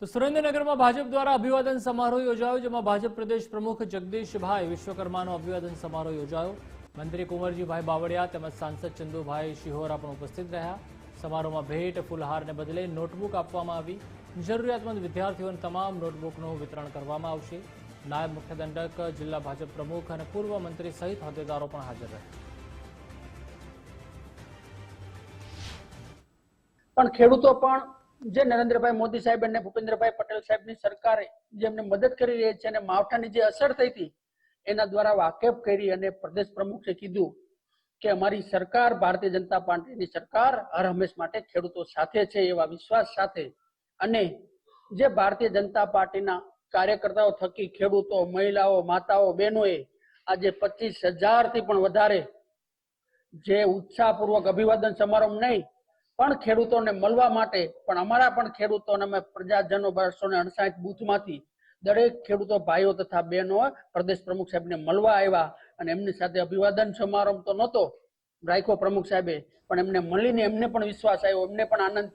તો સુરેન્દ્રનગરમાં ભાજપ દ્વારા અભિવાદન સમારોહ યોજાયો, જેમાં ભાજપ પ્રદેશ પ્રમુખ જગદીશભાઈ વિશ્વકર્માનો અભિવાદન સમારોહ યોજાયો. મંત્રી કુંવરજીભાઈ બાવળિયા તેમજ સાંસદ ચંદુભાઈ શિહોરા પણ ઉપસ્થિત રહ્યા. સમારોહમાં ભેટ, ફૂલહારને બદલે નોટબુક આપવામાં આવી. જરૂરિયાતમંદ વિદ્યાર્થીઓને તમામ નોટબુકનું વિતરણ કરવામાં આવશે. નાયબ મુખ્ય દંડક જિલ્લા ભાજપ પ્રમુખ અને પૂર્વ મંત્રી સહિત હોદ્દેદારો પણ હાજર રહ્યા. પણ ખેડૂતો પણ જે નરેન્દ્રભાઈ મોદી સાહેબ અને ભૂપેન્દ્રભાઈ પટેલ સાહેબની સરકારે જેમને મદદ કરી રહી છે અને માવઠાની જે અસર થઈ હતી, એના દ્વારા વાકેફ કરી અને પ્રદેશ પ્રમુખે કીધું કે અમારી સરકાર, ભારતીય જનતા પાર્ટીની સરકાર હર હંમેશ માટે ખેડૂતો સાથે છે એવા વિશ્વાસ સાથે અને જે ભારતીય જનતા પાર્ટીના કાર્યકર્તાઓ થકી ખેડૂતો, મહિલાઓ, માતાઓ, બહેનોએ આજે પચીસથી પણ વધારે જે ઉત્સાહપૂર્વક અભિવાદન સમારંભ નહીં પણ ખેડૂતોને મળવા માટે, પણ અમારા પણ ખેડૂતોને અમે પ્રજાજનો બસો ને અડસાઠ બૂથમાંથી દરેક ખેડૂતો ભાઈઓ તથા બહેનો પ્રદેશ પ્રમુખ સાહેબને મળવા આવ્યા અને એમની સાથે અભિવાદન સમારંભ તો નહોતો. રાખ્યો પ્રમુખ સાહેબે પણ એમને મળીને એમને પણ વિશ્વાસ આવ્યો, એમને પણ આનંદ